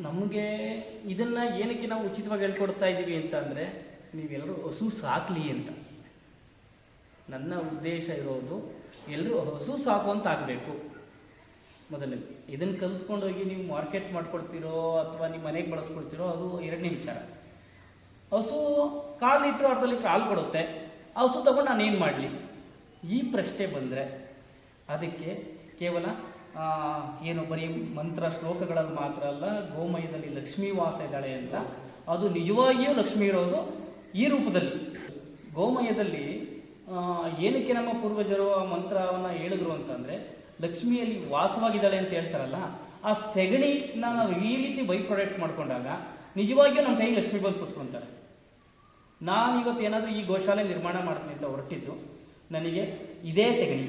ನಮಗೆ ಇದನ್ನು ಏನಕ್ಕೆ ನಾವು ಉಚಿತವಾಗಿ ಹೇಳ್ಕೊಡ್ತಾ ಇದ್ದೀವಿ ಅಂತ ಅಂದರೆ ನೀವೆಲ್ಲರೂ ಹಸು ಸಾಕಲಿ ಅಂತ. ನನ್ನ ಉದ್ದೇಶ ಇರೋದು ಎಲ್ಲರೂ ಹಸು ಸಾಕುವಂತ ಆಗಬೇಕು ಮೊದಲನೇದು. ಇದನ್ನು ಕಲ್ತ್ಕೊಂಡೋಗಿ ನೀವು ಮಾರ್ಕೆಟ್ ಮಾಡ್ಕೊಳ್ತೀರೋ ಅಥವಾ ನಿಮ್ಮ ಮನೆಗೆ ಬಳಸ್ಕೊಳ್ತೀರೋ ಅದು ಎರಡನೇ ವಿಚಾರ. ಹಸು ಕಾಲು ಲೀಟ್ರು, ಅರ್ಧ ಲೀಟ್ರ್ ಹಾಲು ಕೊಡುತ್ತೆ. ಹಸು ತಗೊಂಡು ಏನು ಮಾಡಲಿ? ಈ ಪ್ರಶ್ನೆ ಬಂದರೆ ಅದಕ್ಕೆ ಕೇವಲ ಏನು ಬರೀ ಮಂತ್ರ ಶ್ಲೋಕಗಳಲ್ಲಿ ಮಾತ್ರ ಅಲ್ಲ, ಗೋಮಯದಲ್ಲಿ ಲಕ್ಷ್ಮೀ ವಾಸ ಇದ್ದಾಳೆ ಅಂತ. ಅದು ನಿಜವಾಗಿಯೂ ಲಕ್ಷ್ಮಿ ಇರೋದು ಈ ರೂಪದಲ್ಲಿ. ಗೋಮಯದಲ್ಲಿ ಏನಕ್ಕೆ ನಮ್ಮ ಪೂರ್ವಜರು ಆ ಮಂತ್ರವನ್ನು ಹೇಳಿದ್ರು ಅಂತಂದರೆ, ಲಕ್ಷ್ಮಿಯಲ್ಲಿ ವಾಸವಾಗಿದ್ದಾಳೆ ಅಂತ ಹೇಳ್ತಾರಲ್ಲ, ಆ ಸೆಗಣಿನ ನಾವು ಈ ರೀತಿ ಬೈ ಪ್ರೊಡಕ್ಟ್ ಮಾಡ್ಕೊಂಡಾಗ ನಿಜವಾಗಿಯೂ ನಮ್ಮ ಕೈ ಲಕ್ಷ್ಮಿ ಬಂದು ಕೂತ್ಕೊಂತಾರೆ. ನಾನು ಇವತ್ತು ಏನಾದರೂ ಈ ಗೋಶಾಲೆ ನಿರ್ಮಾಣ ಮಾಡ್ತೀನಿ ಅಂತ ಹೊರಟಿದ್ದು, ನನಗೆ ಇದೇ ಸೆಗಣಿ.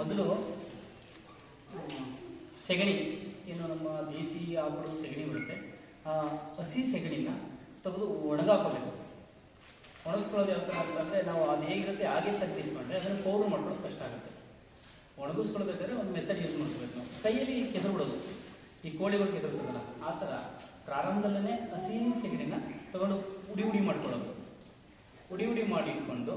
ಮೊದಲು ಸೆಗಣಿ, ಏನು ನಮ್ಮ ದೇಸಿ ಆಕಳು ಸೆಗಣಿ ಬರುತ್ತೆ, ಆ, ಹಸಿ ಸೆಗಣಿನ ತೆಗೆದು ಒಣಗಾಕೋಬೇಕು. ಒಣಗಿಸ್ಕೊಳ್ಳೋದು ಯಾವ ಥರ ಅಂತಂದರೆ ನಾವು ಅದು ಹೇಗಿರುತ್ತೆ ಹಾಗೆ ತೆಗೆದಿಟ್ಕೊಂಡ್ರೆ ಅದನ್ನು ಪೌಡ್ರ್ ಮಾಡ್ಕೊಳ್ಳೋದು ಕಷ್ಟ ಆಗುತ್ತೆ. ಒಣಗಿಸ್ಕೊಳ್ಬೇಕಾದ್ರೆ ಒಂದು ಮೆಥಡ್ ಯೂಸ್ ಮಾಡ್ಕೋಬೇಕು ನಾವು. ಕೈಯಲ್ಲಿ ಕೆದರು ಬಿಡೋದು. ಈ ಕೋಳಿಗಳು ಕೆದರ್ತದಲ್ಲ ಆ ಥರ ಪ್ರಾರಂಭದಲ್ಲೇ ಹಸಿ ಸೆಗಣಿನ ತಗೊಂಡು ಉಡಿ ಉಡಿ ಮಾಡ್ಕೊಳ್ಳೋದು. ಉಡಿ ಉಡಿ ಮಾಡಿ ಇಟ್ಕೊಂಡು,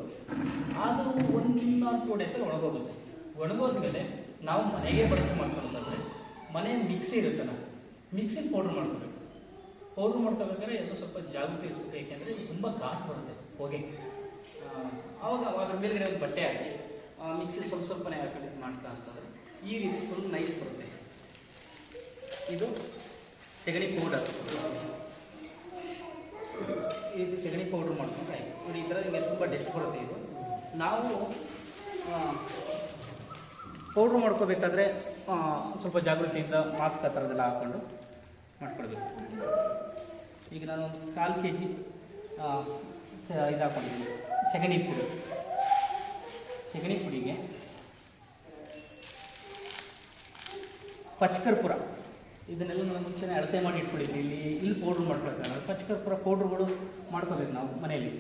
ಅದು ಒಂದು ಟೂ ಡೇಸಲ್ಲಿ ಒಣಗೋಗುತ್ತೆ. ಒಣಗೋದ್ಮೇಲೆ ನಾವು ಮನೆಗೆ ಬಳಕೆ ಮಾಡ್ಕೊಳ್ಳೋದಾದ್ರೆ ಮನೆ ಮಿಕ್ಸಿ ಇರುತ್ತಲ್ಲ ಮಿಕ್ಸಿ ಪೌಡ್ರ್ ಮಾಡ್ಕೋಬೇಕು. ಪೌಡ್ರ್ ಮಾಡ್ಕೋಬೇಕಾದ್ರೆ ಎಲ್ಲ ಸ್ವಲ್ಪ ಜಾಗೃತಿ ಇಸ್ಬೇಕು ಏಕೆಂದರೆ ತುಂಬ ಘಾಟ್ ಬರುತ್ತೆ ಹೊಗೆ. ಆವಾಗ ಅವಾಗ ಮೇಲ್ಗಡೆ ಒಂದು ಬಟ್ಟೆ ಹಾಕಿ ಮಿಕ್ಸಿ ಸ್ವಲ್ಪ ಸ್ವಲ್ಪನೇ ಹಾಕಿ ಮಾಡ್ತಾ ಅಂತಂದರೆ ಈ ರೀತಿ ಫುಲ್ ನೈಸ್ ಬರುತ್ತೆ. ಇದು ಸೆಗಣಿ ಪೌಡರ್ ಈ ರೀತಿ ಸೆಗಣಿ ಪೌಡ್ರ್ ಮಾಡ್ಕೊಂಡ್ರೆ ನೋಡಿ, ಈ ಥರ ನಿಮಗೆ ತುಂಬ ಡೆಸ್ಟ್ ಬರುತ್ತೆ ಇದು. ನಾವು ಪೌಡ್ರ್ ಮಾಡ್ಕೋಬೇಕಾದ್ರೆ ಸ್ವಲ್ಪ ಜಾಗೃತಿಯಿಂದ ಮಾಸ್ಕ್ ಆ ಥರದ್ದೆಲ್ಲ ಹಾಕ್ಕೊಂಡು ಮಾಡ್ಕೊಳ್ಬೇಕು. ಈಗ ನಾನು ಕಾಲು ಕೆ ಜಿ ಇದು ಹಾಕ್ಕೊಂಡಿದ್ದೀನಿ ಸೆಗಣಿ ಪುಡಿ. ಸೆಗಣಿ ಪುಡಿಗೆ ಪಚ್ಕರ್ಪುರ. ಇದನ್ನೆಲ್ಲ ನಾನು ಮುಂಚೆನೇ ಅಳತೆ ಮಾಡಿ ಇಟ್ಕೊಂಡಿದ್ದೀನಿ. ಇಲ್ಲಿ ಇಲ್ಲಿ ಪೌಡ್ರ್ ಮಾಡ್ಕೊಳ್ತಾರೆ ಪಚ್ಕರ್ಪುರ ಪೌಡ್ರ್ಗಳು ಮಾಡ್ಕೋಬೇಕು ನಾವು ಮನೆಯಲ್ಲಿ.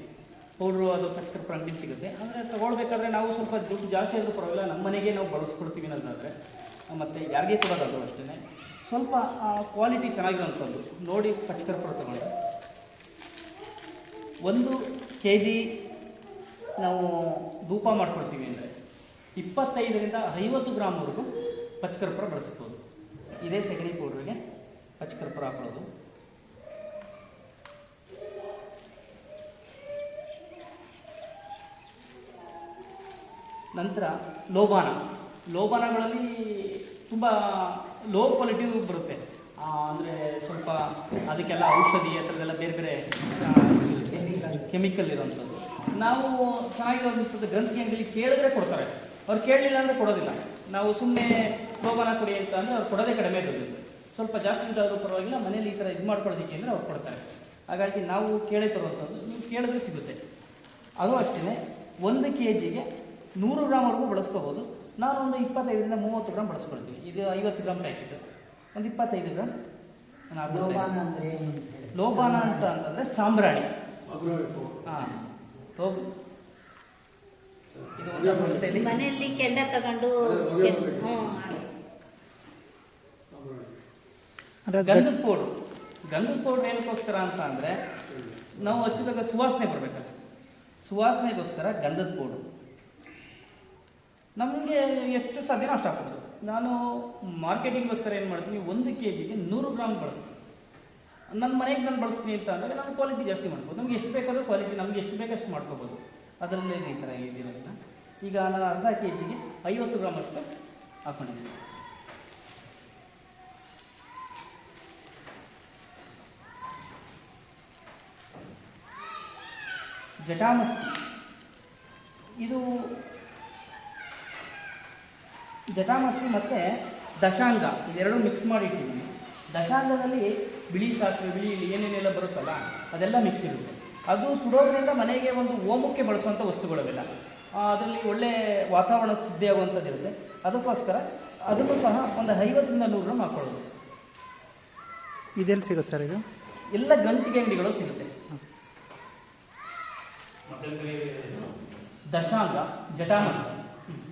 ಪೌಡ್ರು ಅದು ಪಚ್ಕರ್ಪುರ ಅಂಗಡಿ ಸಿಗುತ್ತೆ. ಆದರೆ ತೊಗೊಳ್ಬೇಕಾದ್ರೆ ನಾವು ಸ್ವಲ್ಪ ದುಡ್ಡು ಜಾಸ್ತಿ ಆದರೂ ಪರವಾಗಿಲ್ಲ, ನಮ್ಮ ಮನೆಗೆ ನಾವು ಬಳಸ್ಕೊಡ್ತೀವಿ ಅನ್ನೋದಾದರೆ ಮತ್ತು ಯಾರಿಗೆ ಕೊಡೋದು ಅಷ್ಟೇ ಸ್ವಲ್ಪ ಕ್ವಾಲಿಟಿ ಚೆನ್ನಾಗಿರೋಂಥದ್ದು ನೋಡಿ ಪಚ್ಕರ್ಪುರ ತೊಗೊಂಡ್ರೆ. ಒಂದು ಕೆ ಜಿ ನಾವು ಧೂಪ ಮಾಡ್ಕೊಳ್ತೀವಿ ಅಂದರೆ ಇಪ್ಪತ್ತೈದರಿಂದ ಐವತ್ತು ಗ್ರಾಮ್ವರೆಗೂ ಪಚ್ಕರ್ಪುರ ಬಳಸ್ಬೋದು. ಇದೇ ಸೆಗಣಿ ಪೌಡ್ರಿಗೆ ಪಚ್ಕರ್ಪುರ ಹಾಕೊಳ್ಳೋದು. ನಂತರ ಲೋಬಾನ. ಲೋಬಾನಗಳಲ್ಲಿ ತುಂಬ ಲೋ ಕ್ವಾಲಿಟಿ ಬರುತ್ತೆ. ಅಂದರೆ ಸ್ವಲ್ಪ ಅದಕ್ಕೆಲ್ಲ ಔಷಧಿ ಆ ಥರದ್ದೆಲ್ಲ ಬೇರೆ ಬೇರೆ ಕೆಮಿಕಲ್ ಇರೋವಂಥದ್ದು. ನಾವು ಚೆನ್ನಾಗಿರೋಂಥದ್ದು ಗ್ರಂಥಿ ಅಂಗಡಿಲಿ ಕೇಳಿದ್ರೆ ಕೊಡ್ತಾರೆ. ಅವ್ರು ಕೇಳಲಿಲ್ಲ ಅಂದರೆ ಕೊಡೋದಿಲ್ಲ. ನಾವು ಸುಮ್ಮನೆ ಲೋಬಾನ ಕೊಡಿ ಅಂತ ಅಂದರೆ ಅವ್ರು ಕೊಡೋದೇ ಕಡಿಮೆ ಇರೋದಿಲ್ಲ. ಸ್ವಲ್ಪ ಜಾಸ್ತಿ ಇದ್ದಾದರೂ ಪರವಾಗಿಲ್ಲ, ಮನೇಲಿ ಈ ಥರ ಇದು ಮಾಡ್ಕೊಳ್ಳೋದಕ್ಕೆ ಅಂದರೆ ಅವ್ರು ಕೊಡ್ತಾರೆ. ಹಾಗಾಗಿ ನಾವು ಕೇಳಿ ತರುವಂಥದ್ದು, ನೀವು ಕೇಳಿದ್ರೆ ಸಿಗುತ್ತೆ. ಅದು ಅಷ್ಟೇ ಒಂದು ಕೆ ಜಿಗೆ ನೂರು ಗ್ರಾಮ್ವರೆಗೂ ಬಳಸ್ಕೋಬೋದು. ನಾನು ಒಂದು ಇಪ್ಪತ್ತೈದರಿಂದ ಮೂವತ್ತು ಗ್ರಾಮ್ ಬಳಸ್ಕೊಳ್ತೀನಿ. ಇದು ಐವತ್ತು ಗ್ರಾಮ್ ಪ್ಯಾಕೆಟ್. ಒಂದು ಇಪ್ಪತ್ತೈದು ಗ್ರಾಮ್. ಲೋಬಾನ ಅಂದ್ರೆ ಏನು ಅಂತ ಹೇಳಿ. ಲೋಬಾನ ಅಂತ ಅಂತಂದರೆ ಸಾಂಬ್ರಾಣಿ. ಹಾಂ. ಲೋಬ್. ಇದು ಮನೆಯಲ್ಲಿ ಕೆಂಡ ತಗೊಂಡು ಗಂಧದ ಪೌಡ್ರು. ಗಂಧದ ಪೌಡ್ರ್ ಏನಕ್ಕೋಸ್ಕರ ಅಂತ ಅಂದರೆ ನಾವು ಹಚ್ಚಿದಾಗ ಸುವಾಸನೆ ಬರಬೇಕಲ್ಲ ಸುವಾಸನೆಗೋಸ್ಕರ ಗಂಧದ ಪೌಡ್ರು. ನಮಗೆ ಎಷ್ಟು ಸಾಧ್ಯನೋ ಅಷ್ಟು ಹಾಕೋದು ನಾನು ಮಾರ್ಕೆಟಿಂಗ್ಗೋಸ್ಕರ ಏನು ಮಾಡ್ತೀನಿ, ಒಂದು ಕೆ ಜಿಗೆ ನೂರು ಗ್ರಾಮ್ ಬಳಸ್ತೀನಿ. ನನ್ನ ಮನೆಗೆ ನಾನು ಬಳಸ್ತೀನಿ ಅಂತ ಅಂದರೆ ನಾನು ಕ್ವಾಲಿಟಿ ಜಾಸ್ತಿ ಮಾಡ್ಬೋದು. ನಮ್ಗೆ ಎಷ್ಟು ಬೇಕಾದರೂ ಕ್ವಾಲಿಟಿ ನಮ್ಗೆ ಎಷ್ಟು ಬೇಕಷ್ಟು ಮಾಡ್ಕೋಬೋದು. ಅದರಲ್ಲಿ ಈ ಥರ ಇದಿರೋದಿಲ್ಲ ಈಗ ನಾನು ಅರ್ಧ ಕೆ ಜಿಗೆ ಐವತ್ತು ಗ್ರಾಮ್ ಅಷ್ಟು ಹಾಕ್ಕೊಂಡಿದ್ದೀನಿ ಜಟಾಮಸ್ತಿ. ಇದು ಜಟಾಮಸ್ತಿ ಮತ್ತು ದಶಾಂಗ ಇದೆರಡು ಮಿಕ್ಸ್ ಮಾಡಿ ಇಟ್ಟಿದ್ದೀನಿ ದಶಾಂಗದಲ್ಲಿ ಬಿಳಿ ಸಾಸಿವೆ ಬಿಳಿ ಏನೇನೆಲ್ಲ ಬರುತ್ತಲ್ಲ ಅದೆಲ್ಲ ಮಿಕ್ಸ್ ಇರುತ್ತೆ. ಅದು ಸುಡೋದ್ರಿಂದ ಮನೆಗೆ ಒಂದು ಓಮಕ್ಕೆ ಬಳಸುವಂಥ ವಸ್ತುಗಳವೆಲ್ಲ. ಅದರಲ್ಲಿ ಒಳ್ಳೆ ವಾತಾವರಣ ಸುದ್ದಿ ಆಗುವಂಥದ್ದು ಇರುತ್ತೆ. ಅದಕ್ಕೋಸ್ಕರ ಅದನ್ನು ಸಹ ಒಂದು ಐವತ್ತರಿಂದ ನೂರು ಗ್ರಾಮ್ ಹಾಕ್ಕೊಳ್ಳೋದು. ಇದೆಲ್ಲಿ ಸಿಗುತ್ತೆ ಸರ್ ಇದು? ಎಲ್ಲ ಗಂಟಿಗೆ ಅಂಗಡಿಗಳು ಸಿಗುತ್ತೆ. ದಶಾಂಗ ಜಟಾಮಸ್ತಿ.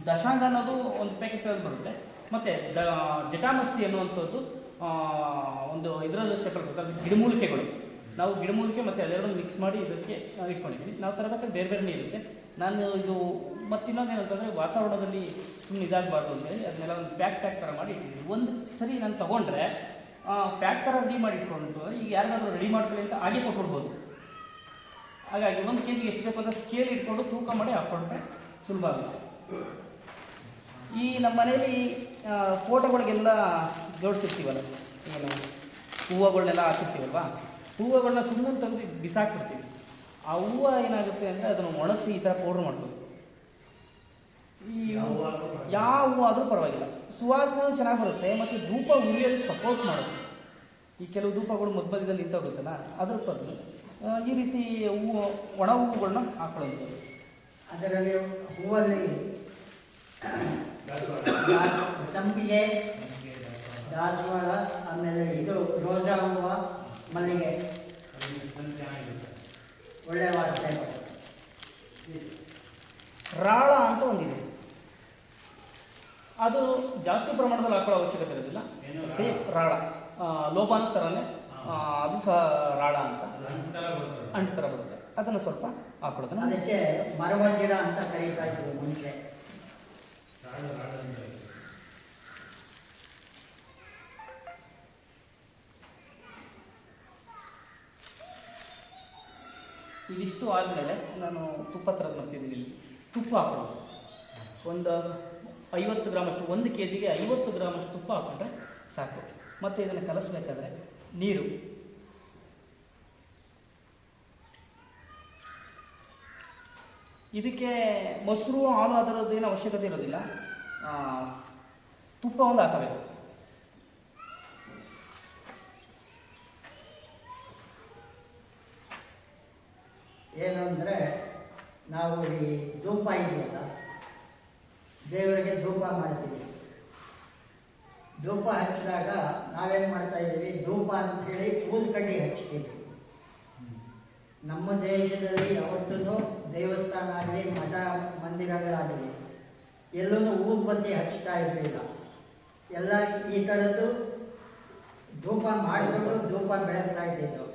ದಶಾಂಗ ಅನ್ನೋದು ಒಂದು ಪ್ಯಾಕೆಟ್ ಬರುತ್ತೆ. ಮತ್ತು ದ, ಜಟಾಮಸ್ತಿ ಅನ್ನುವಂಥದ್ದು ಒಂದು ಇದರಲ್ಲಿ ಶೇಪಲ್ಲಿ ಅದು ಗಿಡಮೂಲಿಕೆಗಳು. ನಾವು ಗಿಡಮೂಲಿಕೆ ಮತ್ತು ಅದೆರಡನ್ನು ಮಿಕ್ಸ್ ಮಾಡಿ ಇದಕ್ಕೆ ಇಟ್ಕೊಂಡಿದ್ದೀವಿ ನಾವು ತರಬೇಕಾದ್ರೆ ಬೇರೆ ಬೇರೆನೇ ಇರುತ್ತೆ. ನಾನು ಇದು ಮತ್ತು ಇನ್ನೊಂದೇನಂತಂದರೆ ವಾತಾವರಣದಲ್ಲಿ ಸುಮ್ಮನೆ ಇದಾಗಬಾರ್ದು ಅಂತೇಳಿ ಅದನ್ನೆಲ್ಲ ಒಂದು ಪ್ಯಾಕ್ ಪ್ಯಾಕ್ ಥರ ಮಾಡಿ ಇಟ್ಟಿದ್ದೀನಿ ಒಂದು ಸರಿ ನಾನು ತೊಗೊಂಡ್ರೆ ಪ್ಯಾಕ್ ಥರ ರೆಡಿ ಮಾಡಿ ಇಟ್ಕೊಂಡು ಈಗ ಯಾರಿಗಾದ್ರೂ ರೆಡಿ ಮಾಡ್ತೀವಿ ಅಂತ ಹಾಗೆ ಕೊಟ್ಬಿಡ್ಬೋದು. ಹಾಗಾಗಿ ಒಂದು ಕೆ ಜಿಗೆ ಎಷ್ಟು ಬೇಕು ಅಂತ ಸ್ಕೇಲ್ ಇಟ್ಕೊಂಡು ತೂಕ ಮಾಡಿ ಹಾಕ್ಕೊಂಡ್ರೆ ಸುಲಭ ಆಗುತ್ತೆ. ಈ ನಮ್ಮ ಮನೇಲಿ ಫೋಟೋಗಳಿಗೆಲ್ಲ ಜೋಡಿಸಿರ್ತೀವಲ್ಲ, ಏನು ಹೂವುಗಳನ್ನೆಲ್ಲ ಹಾಕಿರ್ತೀವಲ್ವಾ? ಹೂವುಗಳನ್ನ ಸುಮ್ಮನೆ ತಂದು ಬಿಸಾಕ್ಬಿಡ್ತೀವಿ. ಆ ಹೂವು ಏನಾಗುತ್ತೆ ಅಂದರೆ ಅದನ್ನು ಒಣಗಿಸಿ ಈ ಥರ ಪೌಡ್ರ್ ಮಾಡ್ತೀವಿ ಈ ಯಾವ ಹೂವು ಆದರೂ ಪರವಾಗಿಲ್ಲ. ಸುವಾಸನೂ ಚೆನ್ನಾಗಿ ಬರುತ್ತೆ, ಮತ್ತು ಧೂಪ ಉರಿಯೋದು ಸಪೋರ್ಟ್ ಮಾಡುತ್ತೆ. ಈ ಕೆಲವು ಧೂಪಗಳು ಮಧ್ಯ ನಿಂತೋಗುತ್ತಲ್ಲ ಅದ್ರ ಬದಲು ಈ ರೀತಿ ಹೂವು, ಒಣ ಹೂವುಗಳನ್ನ ಹಾಕೊಳ್ಳೋದು. ಅದರಲ್ಲಿ ಹೂವಲ್ಲಿ ಸಂಪಿಗೆ ದಾಸವಾಳ ಆಮೇಲೆ ಇದು ರೋಜಾ ಹೂವು ಮಲ್ಲಿಗೆ. ಒಳ್ಳೆ ವಾಸನೆ. ರಾಳ ಅಂತ ಒಂದಿದೆ. ಅದು ಜಾಸ್ತಿ ಪ್ರಮಾಣದಲ್ಲಿ ಹಾಕೊಳ್ಳೋ ಅವಶ್ಯಕತೆ ಇರೋದಿಲ್ಲ. ಸೇಫ್ ರಾಳ. ಲೋಬಾನ ಥರನೇ ಅದು ಸಹ ರಾಳ ಅಂತ. ಅಂಟು ಥರ ಬರುತ್ತೆ. ಅದನ್ನು ಸ್ವಲ್ಪ ಹಾಕೊಳ್ಳೋದನ್ನ. ಅದಕ್ಕೆ ಮರವಜ್ರ ಅಂತ ಕರೀತಾ ಇದ್ರು ಮುಂಚೆ ಇದಿಷ್ಟು ಆದಮೇಲೆ ನಾನು ತುಪ್ಪ ಥರದ್ದು ಮಾಡ್ತಿದ್ದೀನಿ ಇಲ್ಲಿ. ತುಪ್ಪ ಹಾಕೋದು ಒಂದು ಐವತ್ತು ಗ್ರಾಮಷ್ಟು, ಒಂದು ಕೆ ಜಿಗೆ ಐವತ್ತು ಗ್ರಾಮಷ್ಟು ತುಪ್ಪ ಹಾಕೊಂಡ್ರೆ ಸಾಕು. ಮತ್ತು ಇದನ್ನು ಕಲಸಬೇಕಾದ್ರೆ ನೀರು. ಇದಕ್ಕೆ ಮೊಸರು, ಹಾಲು ಅದರದ್ದೇನು ಅವಶ್ಯಕತೆ ಇರೋದಿಲ್ಲ. ತುಪ್ಪ ಒಂದು ಹಾಕಬೇಕು. ಏನಂದರೆ, ನಾವು ಈ ಧೂಪ ಇದೆಯಲ್ಲ, ದೇವರಿಗೆ ಧೂಪ ಮಾಡ್ತೀವಿ. ಧೂಪ ಹಚ್ಚಿದಾಗ ನಾವೇನು ಮಾಡ್ತಾ ಇದ್ದೀವಿ ಧೂಪ ಅಂತೇಳಿ ಊದ್ಕಡ್ಡಿ ಹಚ್ತೀವಿ. ನಮ್ಮ ದೇಶದಲ್ಲಿ ಯಾವತ್ತೂ ದೇವಸ್ಥಾನ ಆಗಲಿ, ಮಠ, ಮಂದಿರಗಳಾಗಲಿ ಎಲ್ಲೂ ಊದ್ಬತ್ತಿ ಹಚ್ತಾ ಇರಲಿಲ್ಲ. ಎಲ್ಲ ಈ ಥರದ್ದು ಧೂಪ ಮಾಡಿಕೊಂಡು ಧೂಪ ಬೆಳಗ್ತಾ ಇದ್ದಿದ್ದು.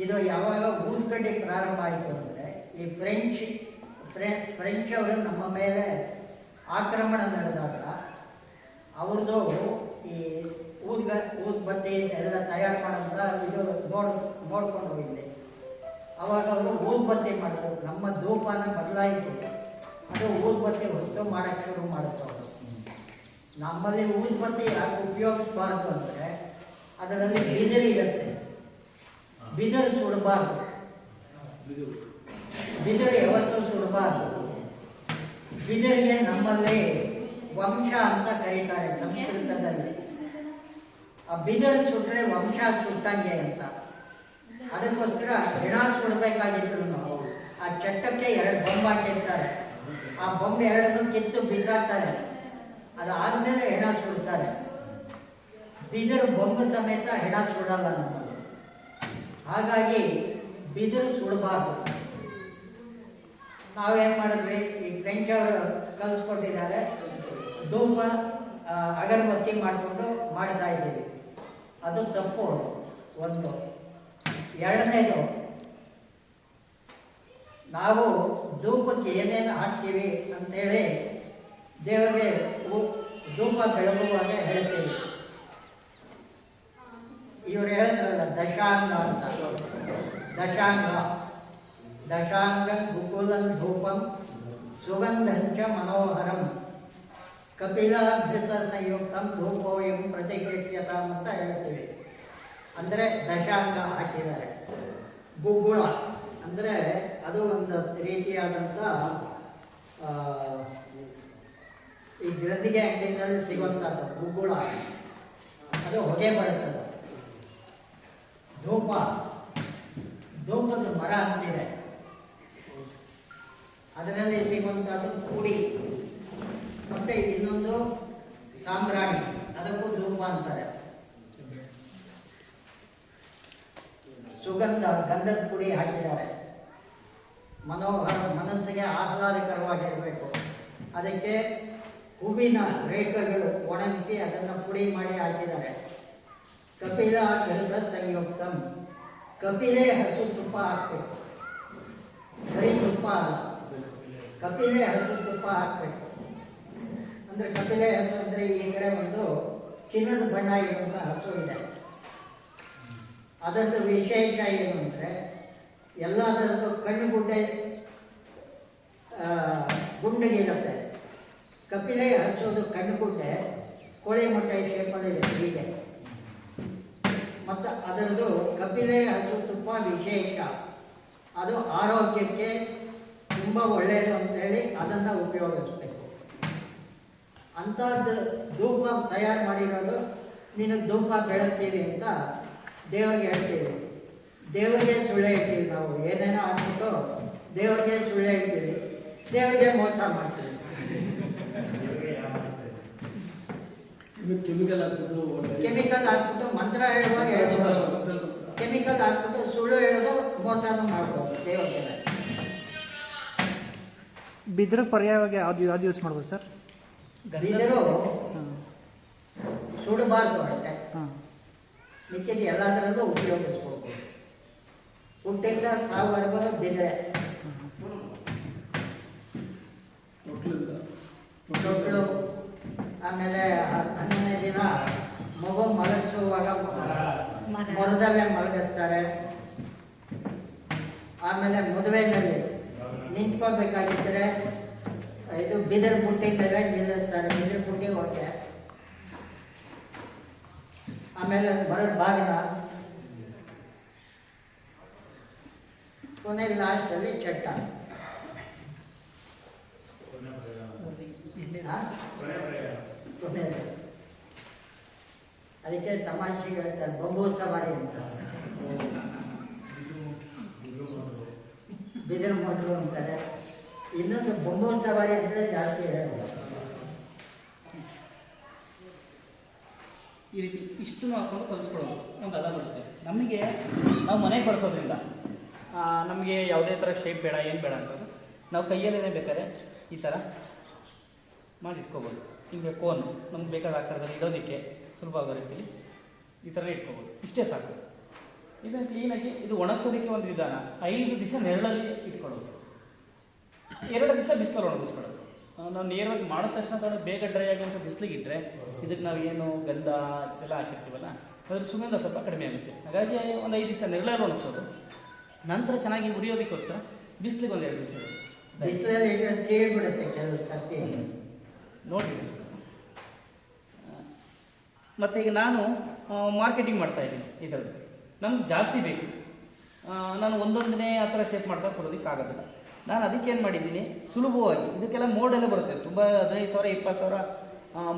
ಇದು ಯಾವಾಗ ಊದ್ಕಡ್ಡಿ ಪ್ರಾರಂಭ ಆಯಿತು ಅಂದರೆ, ಈ ಫ್ರೆಂಚ್, ಫ್ರೆ- ಫ್ರೆಂಚ್ ಅವರು ನಮ್ಮ ಮೇಲೆ ಆಕ್ರಮಣ ನಡೆದಾಗ, ಅವ್ರದ್ದು ಈ ಊದ್ಗ ಬತ್ತಿ ಎಲ್ಲ ತಯಾರು ಮಾಡುವಂತ ಇದು ನೋಡ್, ನೋಡ್ಕೊಂಡು ಹೋಗಿದ್ದೆ. ಅವಾಗ ಅವರು ಊದ್ಬತ್ತಿ ಮಾಡೋದು ನಮ್ಮ ಧೂಪನ ಬದಲಾಯಿಸಿ. ಅದು ಊದ್ಬತ್ತಿ ಹೊಸ್ತು ಮಾಡೋಕ್ಕೆ ಶುರು ಅವರು. ನಮ್ಮಲ್ಲಿ ಊದ್ಬತ್ತಿ ಯಾಕೆ ಉಪಯೋಗಿಸ್ಬಾರ್ದು ಅಂದರೆ, ಅದರಲ್ಲಿ ಬಿದಿರು ಇರುತ್ತೆ. ಬಿದಿರು ಸುಡಬಾರ್ದು. ಬಿದಿರು ಯಾವತ್ತೂ ಸುಡಬಾರ್ದು. ಬಿದಿರಿಗೆ ನಮ್ಮಲ್ಲಿ ವಂಶ ಅಂತ ಕರೀತಾರೆ ಸಂಸ್ಕೃತದಲ್ಲಿ. ಆ ಬಿದಿರು ಸುಟ್ರೆ ವಂಶ ಸುಟ್ಟಂಗೆ ಅಂತ. ಅದಕ್ಕೋಸ್ಕರ ಹೆಣ ನಾವು ಆ ಚಟ್ಟಕ್ಕೆ ಎರಡು ಬೊಂಬ್ ಹಾಕಿರ್ತಾರೆ ಆ ಬೊಂಬೆ ಎರಡನ್ನು ಕಿತ್ತು ಬಿಸಾಕ್ತಾರೆ. ಅದಾದ್ಮೇಲೆ ಹೆಣ ಸುಡ್ತಾರೆ. ಬಿದಿರು ಬೊಂಬು ಸಮೇತ ಹೆಣ ಸುಡಲ್ಲ ನಮ್ಮಲ್ಲಿ ಹಾಗಾಗಿ ಬಿದಿರು ಸುಡಬಾರ್ದು. ನಾವೇನು ಮಾಡಿದ್ವಿ? ಈ ಫ್ರೆಂಚ್ ಅವರು ಕಲಿಸ್ಕೊಟ್ಟಿದ್ದಾರೆ. ಧೂಪ ಅಗರಬತ್ತಿ ಮಾಡಿಕೊಂಡು ಮಾಡ್ತಾ ಇದ್ದೀವಿ. ಅದು ತಪ್ಪು ಒಂದು. ಎರಡನೇದು, ನಾವು ಧೂಪಕ್ಕೆ ಏನೇನು ಹಾಕ್ತೀವಿ ಅಂತೇಳಿ ದೇವರಿಗೆ ಧೂಪ ಬೆಳಗುವಾಗ ಹೇಳ್ತೀವಿ. ಇವ್ರು ಹೇಳಿದ್ರಲ್ಲ ದಶಾಂಗ ಅಂತ. ದಶಾಂಗ. ದಶಾಂಗ ಗುಕುಲಂ ಧೂಪಂ ಸುಗಂಧಂಚ ಮನೋಹರಂ. ಕಪಿಲಾಧೃತ ಸಂಯುಕ್ತಂ ಧೂಪೋಯಂ ಪ್ರತಿಗೃಹ್ಯತ ಅಂತ ಹೇಳ್ತೀವಿ. ಅಂದರೆ ದಶಾಂಗ ಹಾಕಿದ್ದಾರೆ. ಗುಗ್ಗುಳ ಅಂದರೆ ಅದು ಒಂದು ರೀತಿಯಾದಂಥ ಈ ಗ್ರಂಥಿಗೆ ಅಂಗಡಿನಲ್ಲಿ ಸಿಗುವಂಥದ್ದು ಗುಗ್ಗುಳ ಅದು ಹೊಗೆ ಬರುತ್ತದೆ. ಧೂಪ. ಧೂಪದ ಮರ ಅಂತಿದೆ. ಅದರಲ್ಲಿ ಸಿಗುವಂಥದ್ದು ಪುಡಿ ಮತ್ತೆ ಇನ್ನೊಂದು ಸಾಂಬ್ರಾಣಿ, ಅದಕ್ಕೂ ಧೂಪ ಅಂತಾರೆ. ಸುಗಂಧ, ಗಂಧದ ಪುಡಿ ಹಾಕಿದ್ದಾರೆ. ಮನೋಹರ, ಮನಸ್ಸಿಗೆ ಆಹ್ಲಾದಕರವಾಗಿರಬೇಕು. ಅದಕ್ಕೆ ಹೂವಿನ ರೇಖೆಗಳು ಒಣಗಿಸಿ ಅದನ್ನು ಪುಡಿ ಮಾಡಿ ಹಾಕಿದ್ದಾರೆ. ಕಪಿಲ ಗಂಧ ಸಂಯುಕ್ತ. ಕಪಿಲೆ ಹಸು ತುಪ್ಪ ಹಾಕ್ಬೇಕು. ಬರೀ ತುಪ್ಪ ಅಲ್ಲ. ಕಪಿಲೆ ಹಸು ತುಪ್ಪ ಹಾಕಬೇಕು. ಅಂದರೆ ಕಪಿಲೆ ಹಸು ಅಂದರೆ ಈ ಕಡೆ ಒಂದು ಚಿನ್ನದ ಬಣ್ಣ ಇರುವಂಥ ಹಸು ಇದೆ. ಅದರದ್ದು ವಿಶೇಷ ಏನು ಅಂದರೆ ಎಲ್ಲದರದ್ದು ಕಣ್ಣು ಗುಡ್ಡೆ ಗುಂಡಗಿರುತ್ತೆ ಕಪಿಲೆ ಹಚ್ಚೋದು ಕಣ್ಣು ಗುಡ್ಡೆ, ಕೋಳಿ ಮೊಟ್ಟೆ ಶೇಪಲ್ಲಿ ಇದೆ ಮತ್ತು ಅದರದ್ದು ಕಪಿಲೆ ಹಸು ತುಂಬ ವಿಶೇಷ. ಅದು ಆರೋಗ್ಯಕ್ಕೆ ತುಂಬ ಒಳ್ಳೆಯದು ಅಂತೇಳಿ ಅದನ್ನು ಉಪಯೋಗಿಸ್ಬೇಕು ಅಂಥದ್ದು ಧೂಪ ತಯಾರು ಮಾಡಿರೋದು ನೀನು ಧೂಪ ಬೆಳಗ್ತೀವಿ ಅಂತ ದೇವರಿಗೆ ಹೇಳ್ತೀವಿ. ದೇವರಿಗೆ ಸುಳ್ಳು ಹೇಳ್ತೀವಿ ನಾವು. ಏನೇನೋ ಹಾಕ್ಬಿಟ್ಟು ದೇವರಿಗೆ ಸುಳ್ಳು ಹೇಳ್ತೀವಿ. ದೇವರಿಗೆ ಮೋಸ ಮಾಡ್ತೀವಿ. ಕೆಮಿಕಲ್ ಹಾಕ್ಬಿಟ್ಟು ಕೆಮಿಕಲ್ ಹಾಕ್ಬಿಟ್ಟು ಮಂತ್ರ ಹೇಳುವಾಗ ಹೇಳ್ಬೋದು. ಕೆಮಿಕಲ್ ಹಾಕ್ಬಿಟ್ಟು ಸುಳ್ಳು ಹೇಳೋದು ಮೋಸನೂ ಮಾಡ್ಬೋದು ದೇವರಿಗೆ. ಬಿದ್ರ ಪರ್ಯಾಯವಾಗಿ ಅದು ಯಾವ್ದು ಯೂಸ್ ಮಾಡ್ಬೋದು ಸರ್? ಬಿದಿರು ಹಾಂ ಸುಡಬಾರ್ದು ಅಷ್ಟೇ ಮಿಕ್ಕಿದ ಮಿಕ್ಕಿದ ಎಲ್ಲದರಲ್ಲೂ ಉಪಯೋಗಿಸ್ಬೋದು ಹುಟ್ಟಿಂದ ಸಾವರೆಗೂ ಬಿದ್ರೆ. ತೊಟ್ಲಿಂದ ಮಕ್ಕಳು ಆಮೇಲೆ ಹನ್ನೊಂದನೇ ದಿನ ಮಗು ಮಲಗಿಸುವಾಗ ಮರ. ಮೊರದಲ್ಲೇ ಮಲಗಿಸ್ತಾರೆ. ಆಮೇಲೆ ಮದುವೆಯಲ್ಲಿ ನಿಂತ್ಕೋಬೇಕಾಗಿದ್ದರೆ ಇದು ಬಿದಿರು ಬುಟ್ಟಿ ಮೇಲೆ ನಿಲ್ಲಿಸ್ತಾರೆ ಬಿದಿರು ಬುಟ್ಟಿ ಹೋಗುತ್ತೆ ಆಮೇಲೆ ಮರದ ಬಾಗಿನ ಕೊನೆ ಲಾಸ್ಟಲ್ಲಿ ಚಟ್ಟ. ಹಾ? ಕೊನೆಯದು. ಅದಕ್ಕೆ ತಮಾಷೆಗೆ ಹೇಳ್ತಾರೆ ಬೊಂಬು ಸವಾರಿ ಅಂತ. ಬಿದಿರು ಮೋಟ್ರು ಅಂತಾರೆ. ಇನ್ನೊಂದು ಬೊಂಬು ಸವಾರಿ ಜಾಸ್ತಿ ಈ ರೀತಿ ಇಷ್ಟು ಹಾಕೊಂಡು ಕಲಿಸ್ಕೊಳ್ಳೋದು. ಒಂದು ಅದ ಬರುತ್ತೆ. ನಮಗೆ ನಾವು ಮನೆಗೆ ಬಳಸೋದ್ರಿಂದ ನಮಗೆ ಯಾವುದೇ ಥರ ಶೇಪ್ ಬೇಡ, ಏನು ಬೇಡ ಅಂತ ನಾವು ಕೈಯಲ್ಲೇ ಬೇಕಾದ್ರೆ ಈ ಥರ ಮಾಡಿ ಇಟ್ಕೋಬೋದು. ಹಿಂಗೆ ಕೋನು ನಮ್ಗೆ ಬೇಕಾದ ಆಕಾರದಲ್ಲಿ ಇಡೋದಕ್ಕೆ ಸುಲಭ ಆಗೋ ರೀತಿಯಲ್ಲಿ ಈ ಥರ ಇಟ್ಕೋಬೋದು. ಇಷ್ಟೇ ಸಾಕು. ಇದನ್ನು ಕ್ಲೀನಾಗಿ ಇದು ಒಣಗಿಸೋದಕ್ಕೆ ಒಂದು ವಿಧಾನ. ಐದು ದಿವಸ ನೆರಳಲ್ಲಿ ಇಟ್ಕೊಳ್ಳೋದು. ಎರಡು ದಿವಸ ಬಿಸಿಲಲ್ಲಿ ಒಣಗಿಸ್ಕೊಳ್ಳೋದು ನಾವು ನೇರವಾಗಿ ಮಾಡಿದ ತಕ್ಷಣ ಅದನ್ನು ಬೇಗ ಡ್ರೈ ಆಗುವಂಥ ಬಿಸಿಲಿಗೆ ಇಟ್ಟರೆ ಇದಕ್ಕೆ ನಾವು ಏನು ಗಂಧ ಎಲ್ಲ ಹಾಕಿರ್ತೀವಲ್ಲ ಅದ್ರ ಸುಗಂಧ ಸ್ವಲ್ಪ ಕಡಿಮೆ ಆಗುತ್ತೆ. ಹಾಗಾಗಿ ಒಂದು ಐದು ದಿವಸ ನೆರಳಲ್ಲಿ ಒಣಗಿಸೋದು ನಂತರ ಚೆನ್ನಾಗಿ ಉರಿಯೋದಕ್ಕೋಸ್ಕರ ಬಿಸಿಲಿಗೆ ಒಂದು ಎರಡು ದಿವಸ ಕೆಲವು ಸರ್ತಿ. ನೋಡಿ ಮತ್ತು ಈಗ ನಾನು ಮಾರ್ಕೆಟಿಂಗ್ ಮಾಡ್ತಾ ಇದ್ದೀನಿ ಇದರಲ್ಲಿ. ನಮ್ಗೆ ಜಾಸ್ತಿ ಬೇಕು. ನಾನು ಒಂದೊಂದನೇ ಆ ಥರ ಶೇಪ್ ಮಾಡ್ತಾ ಕೊಡೋದಕ್ಕಾಗೋದಿಲ್ಲ. ನಾನು ಅದಕ್ಕೇನು ಮಾಡಿದ್ದೀನಿ? ಸುಲಭವಾಗಿ, ಇದಕ್ಕೆಲ್ಲ ಮೋಲ್ಡ್ ಎಲ್ಲ ಬರುತ್ತೆ. ತುಂಬ ಹದಿನೈದು ಸಾವಿರ, ಇಪ್ಪತ್ತು ಸಾವಿರ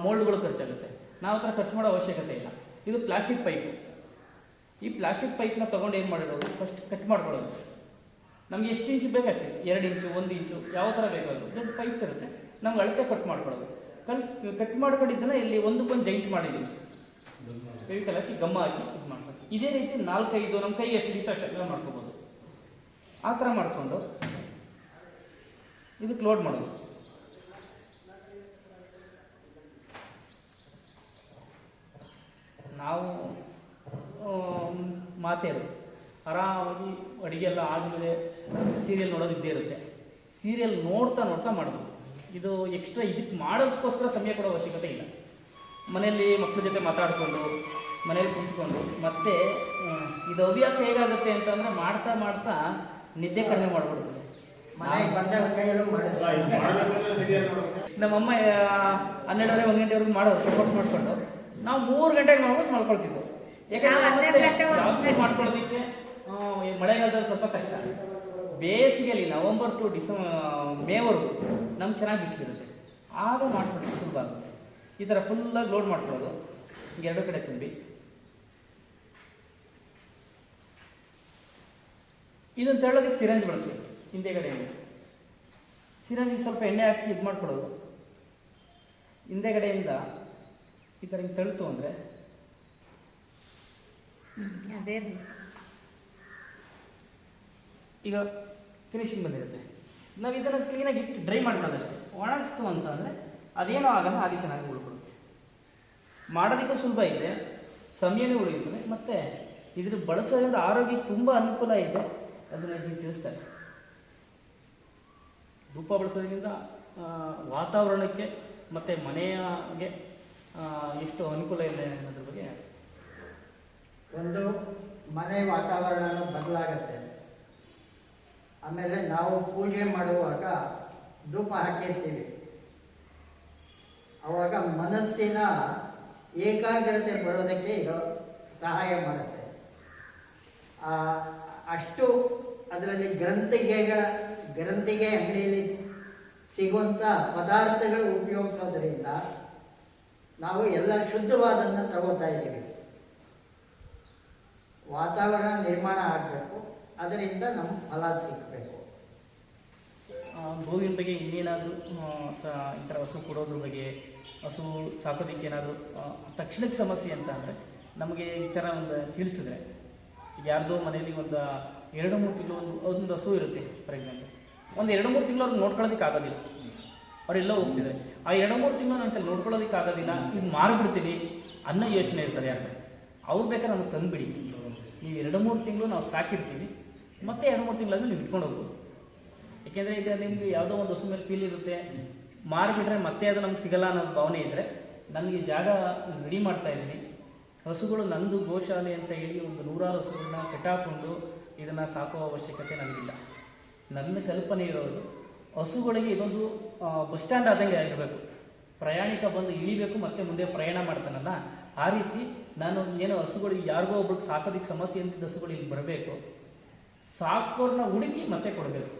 ಮೋಲ್ಡ್ಗಳು ಖರ್ಚಾಗುತ್ತೆ. ನಾವು ಆ ಥರ ಖರ್ಚು ಮಾಡೋ ಅವಶ್ಯಕತೆ ಇಲ್ಲ. ಇದು ಪ್ಲಾಸ್ಟಿಕ್ ಪೈಪು ಈ ಪ್ಲಾಸ್ಟಿಕ್ ಪೈಪ್ನ ತೊಗೊಂಡು ಏನು ಮಾಡಿರೋದು? ಫಸ್ಟ್ ಕಟ್ ಮಾಡ್ಕೊಳ್ಳೋದು. ನಮ್ಗೆ ಎಷ್ಟು ಇಂಚು ಬೇಕಷ್ಟೇ ಎರಡು ಇಂಚು ಒಂದು ಇಂಚು ಯಾವ ಥರ ಬೇಕಾದ್ರು. ದೊಡ್ಡ ಪೈಪ್ ಇರುತ್ತೆ. ನಮ್ಗೆ ಅಳತೆ ಕಟ್ ಮಾಡ್ಕೊಳ್ಳೋದು. ಕಲ್ ಕಟ್ ಮಾಡ್ಕೊಂಡಿದ್ದನ್ನ ಇಲ್ಲಿ ಒಂದಕ್ಕೊಂದು ಜೈಂಟ್ ಮಾಡಿದ್ದೀನಿ ಫೆವಿಕಲ್ ಹಾಕಿ ಗಮ್ಮ ಹಾಕಿ, ಇದು ಮಾಡ್ಕೊಂಡು ಇದೇ ರೀತಿ ನಾಲ್ಕೈದು ನಮ್ಮ ಕೈ ಎಷ್ಟು ಇತ್ತು ಅಷ್ಟು ಮಾಡ್ಕೋಬೋದು. ಆ ಥರ ಮಾಡಿಕೊಂಡು ಇದಕ್ಕೆ ಲೋಡ್ ಮಾಡೋದು. ನಾವು ಮಾತೇ ಇರೋದು ಆರಾಮಾಗಿ ಅಡುಗೆ ಎಲ್ಲ ಆದಮೇಲೆ ಸೀರಿಯಲ್ ನೋಡೋದು ಇದ್ದೇ ಇರುತ್ತೆ. ಸೀರಿಯಲ್ ನೋಡ್ತಾ ನೋಡ್ತಾ ಮಾಡ್ಬೋದು. ಇದು ಎಕ್ಸ್ಟ್ರಾ ಇದಕ್ಕೆ ಮಾಡೋದಕ್ಕೋಸ್ಕರ ಸಮಯ ಕೊಡೋ ಅವಶ್ಯಕತೆ ಇಲ್ಲ. ಮನೆಯಲ್ಲಿ ಮಕ್ಕಳ ಜೊತೆ ಮಾತಾಡಿಕೊಂಡು ಮನೇಲಿ ಕುಂತ್ಕೊಂಡು, ಮತ್ತೆ ಇದು ಹವ್ಯಾಸ ಹೇಗಾಗುತ್ತೆ ಅಂತಂದರೆ ಮಾಡ್ತಾ ಮಾಡ್ತಾ ನಿದ್ದೆ ಕಡಿಮೆ ಮಾಡಿಬಿಡುತ್ತೆ. ಮನೆಗೆ ಬಂದಾಗ ಕೈಯಲ್ಲೂ ಮಾಡಿದ್ರು. ನಮ್ಮಮ್ಮ ಹನ್ನೆರಡುವರೆ ಒಂದು ಗಂಟೆವರೆಗೂ ಮಾಡೋರು ಸಪೋರ್ಟ್ ಮಾಡಿಕೊಂಡು. ನಾವು ಮೂರು ಗಂಟೆಗೆ ಮಾಡ್ಬಿಟ್ಟು ಮಲ್ಕೊಳ್ತಿದ್ವು ಯಾಕಂದ್ರೆ ಮಾಡ್ಕೊಳ್ಳೋದಕ್ಕೆ ಮಳೆಗಾಲದಲ್ಲಿ ಸ್ವಲ್ಪ ಕಷ್ಟ. ಬೇಸಿಗೆಯಲ್ಲಿ ನವಂಬರ್ ಟು ಡಿಸೆಂಬರ್ ಮೇವರೆಗೂ ನಮ್ಗೆ ಚೆನ್ನಾಗಿ ಬಿಸಿಲಿರುತ್ತೆ. ಆಗ ಮಾಡ್ಕೊಳ್ಳೋದು ಸುಲಭ ಆಗುತ್ತೆ. ಈ ಥರ ಫುಲ್ಲಾಗಿ ಲೋಡ್ ಮಾಡ್ಕೊಳ್ಳೋದು. ಹಿಂಗೆ ಎರಡು ಕಡೆ ತುಂಬಿ. ಇದನ್ನು ತೆಳ್ಳೋದಕ್ಕೆ ಸಿರಂಜ್ ಬಳಸ್ಬೇಕು. ಹಿಂದೆಗಡೆಯಿಂದ. ಸಿರಂಜಿಗೆ ಸ್ವಲ್ಪ ಎಣ್ಣೆ ಹಾಕಿ ಇದು ಮಾಡಿಕೊಡೋದು. ಹಿಂದೆಗಡೆಯಿಂದ ಈ ಥರ ಹಿಂಗೆ ತಳ್ತು ಅಂದರೆ ಅದೇ ಈಗ ಫಿನಿಶಿಂಗ್ ಬಂದಿರುತ್ತೆ. ನಾವು ಇದನ್ನು ಕ್ಲೀನಾಗಿ ಇಟ್ಟು ಡ್ರೈ ಮಾಡ್ಕೊಳ್ಳೋದಷ್ಟೇ ಒಣಗಿಸ್ತು ಅಂತಂದರೆ ಅದೇನೂ ಆಗಲ್ಲ ಹಾಗೆ ಚೆನ್ನಾಗಿ ಉಳ್ಕೊಡುತ್ತೆ. ಮಾಡೋದಕ್ಕೂ ಸುಲಭ ಇದೆ ಸಮಯನೂ ಉಳಿಯುತ್ತದೆ ಮತ್ತು ಇದ್ರ ಬಳಸೋದ್ರಿಂದ ಆರೋಗ್ಯಕ್ಕೆ ತುಂಬ ಅನುಕೂಲ ಇದೆ ಅದನ್ನು ತಿಳಿಸ್ತಾರೆ. ಧೂಪ ಬಳಸೋದ್ರಿಂದ ವಾತಾವರಣಕ್ಕೆ ಮತ್ತು ಮನೆಯಗೆ ಎಷ್ಟು ಅನುಕೂಲ ಇದೆ ಅನ್ನೋದ್ರ ಬಗ್ಗೆ ಒಂದು ಮನೆ ವಾತಾವರಣ ಬದಲಾಗತ್ತೆ. ಆಮೇಲೆ ನಾವು ಪೂಜೆ ಮಾಡುವಾಗ ಧೂಪ ಹಾಕಿರ್ತೀವಿ. ಆವಾಗ ಮನಸ್ಸಿನ ಏಕಾಗ್ರತೆ ಬರೋದಕ್ಕೆ ಇದು ಸಹಾಯ ಮಾಡುತ್ತೆ. ಅಷ್ಟು ಅದರಲ್ಲಿ ಗ್ರಂಥಿಗೆಗಳ ಗ್ರಂಥಿಗೆ ಅಂಗಡಿಯಲ್ಲಿ ಸಿಗುವಂಥ ಪದಾರ್ಥಗಳು ಉಪಯೋಗಿಸೋದ್ರಿಂದ ನಾವು ಎಲ್ಲ ಶುದ್ಧವಾದನ್ನು ತಗೋತಾ ಇದ್ದೀವಿ. ವಾತಾವರಣ ನಿರ್ಮಾಣ ಆಗಬೇಕು. ಅದರಿಂದ ನಮ್ಮ ಫಲ ಸಿಗಬೇಕು. ಗೋವಿನ ಬಗ್ಗೆ ಇನ್ನೇನಾದರೂ ಸ, ಈ ಥರ ಹಸು ಕೊಡೋದ್ರ ಬಗ್ಗೆ, ಹಸು ಸಾಕೋದಕ್ಕೆ ಏನಾದರೂ ತಕ್ಷಣಕ್ಕೆ ಸಮಸ್ಯೆ ಅಂತ ಅಂದರೆ ನಮಗೆ ವಿಚಾರ ಒಂದು ತಿಳಿಸಿದ್ರೆ, ಯಾರ್ದೋ ಮನೆಯಲ್ಲಿ ಒಂದು ಎರಡು ಮೂರು ತಿಂಗಳು ಒಂದು ಒಂದು ಹಸು ಇರುತ್ತೆ ಫಾರ್ ಎಕ್ಸಾಂಪಲ್ ಒಂದು ಎರಡು ಮೂರು ತಿಂಗಳು ಅವ್ರಿಗೆ ನೋಡ್ಕೊಳ್ಳೋದಕ್ಕೆ ಆಗೋದಿಲ್ಲ. ಅವರೆಲ್ಲ ಹೋಗ್ತಿದ್ದಾರೆ ಆ ಎರಡು ಮೂರು ತಿಂಗಳು ನನ್ನ ನೋಡ್ಕೊಳ್ಳೋದಕ್ಕೆ ಆಗೋದಿಲ್ಲ. ಇದು ಮಾರ್ಬಿಡ್ತೀನಿ ಅನ್ನೋ ಯೋಚನೆ ಇರ್ತದೆ ಯಾರು ಅವ್ರು ಬೇಕಾದ್ರೆ ನಮಗೆ ತಂದುಬಿಡಿ. ನೀವು ಎರಡು ಮೂರು ತಿಂಗಳು ನಾವು ಸಾಕಿರ್ತೀವಿ. ಮತ್ತೆ ಎರಡು ಮೂರು ತಿಂಗಳಾದ್ಮೇಲೆ ನೀವು ಇಟ್ಕೊಂಡು ಹೋಗ್ಬೋದು. ಏಕೆಂದರೆ ಇದು ನಿಮಗೆ ಯಾವುದೋ ಒಂದು ಹಸು ಮೇಲೆ ಫೀಲ್ ಇರುತ್ತೆ. ಮಾರಿಬಿಟ್ರೆ ಮತ್ತೆ ಅದು ನಮ್ಗೆ ಸಿಗಲ್ಲ ಅನ್ನೋ ಭಾವನೆ ಇದ್ದರೆ ನನಗೆ ಜಾಗ ರೆಡಿ ಮಾಡ್ತಾ ಇದ್ದೀನಿ. ಹಸುಗಳು ನಂದು ಗೋಶಾಲೆ ಅಂತ ಹೇಳಿ ಒಂದು ನೂರಾರು ಹಸುಗಳನ್ನ ಕಟ್ಟಾಕೊಂಡು ಇದನ್ನು ಸಾಕುವ ಅವಶ್ಯಕತೆ ನನಗಿಲ್ಲ. ನನ್ನ ಕಲ್ಪನೆ ಇರೋದು, ಹಸುಗಳಿಗೆ ಇದೊಂದು ಬಸ್ ಸ್ಟ್ಯಾಂಡ್ ಆದಂಗೆ ಆಗಿರಬೇಕು. ಪ್ರಯಾಣಿಕ ಬಂದು ಇಳಿಬೇಕು, ಮತ್ತೆ ಮುಂದೆ ಪ್ರಯಾಣ ಮಾಡ್ತಾನಲ್ಲ, ಆ ರೀತಿ ನಾನು ಏನೋ ಹಸುಗಳಿಗೆ ಯಾರಿಗೋ ಒಬ್ರಿಗೆ ಸಾಕೋದಕ್ಕೆ ಸಮಸ್ಯೆ ಅಂತಿದ್ದ ಹಸುಗಳು ಇಲ್ಲಿ ಬರಬೇಕು. ಸಾಕೋರ್ನ ಹುಡುಕಿ ಮತ್ತೆ ಕೊಡಬೇಕು.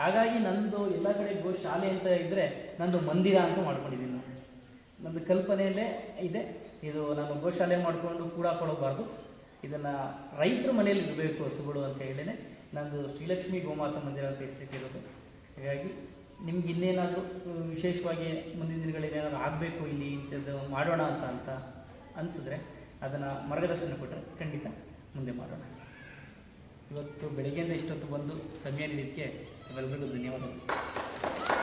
ಹಾಗಾಗಿ ನಂದು ಎಲ್ಲ ಕಡೆ ಗೋ ಶಾಲೆ ಅಂತ ಇದ್ದರೆ ನಂದು ಮಂದಿರ ಅಂತ ಮಾಡ್ಕೊಂಡಿದ್ದೀನಿ ನಾನು. ನಂದು ಕಲ್ಪನೆಯಲ್ಲೇ ಇದೆ. ಇದು ನಾನು ಗೋಶಾಲೆ ಮಾಡಿಕೊಂಡು ಕೂಡ ಕೊಡಬಾರ್ದು ಇದನ್ನು ರೈತರ ಮನೆಯಲ್ಲಿ ಇರಬೇಕು ಹಸುಗಳು ಅಂತ ಹೇಳಿನೇ ನಂದು ಶ್ರೀಲಕ್ಷ್ಮಿ ಗೋಮಾತಾ ಮಂದಿರ ಅಂತ ಹೆಸರಿಟ್ಟಿರೋದು. ಹಾಗಾಗಿ ನಿಮ್ಗೆ ಇನ್ನೇನಾದರೂ ವಿಶೇಷವಾಗಿ ಮುಂದಿನ ದಿನಗಳಲ್ಲಿ ಏನಾದರೂ ಆಗಬೇಕು ಇಲ್ಲಿ ಇಂಥದ್ದು ಮಾಡೋಣ ಅಂತ ಅಂತ ಅನಿಸಿದ್ರೆ ಅದನ್ನು ಮಾರ್ಗದರ್ಶನ ಕೊಟ್ಟರೆ ಖಂಡಿತ ಮುಂದೆ ಮಾಡೋಣ. ಇವತ್ತು ಬೆಳಗ್ಗೆಯಿಂದ ಇಷ್ಟೊತ್ತು ಬಂದು ಸಮಯ ನೀಡಿದ್ದಕ್ಕೆ ಎಲ್ಲರಿಗೂ ಧನ್ಯವಾದಗಳು.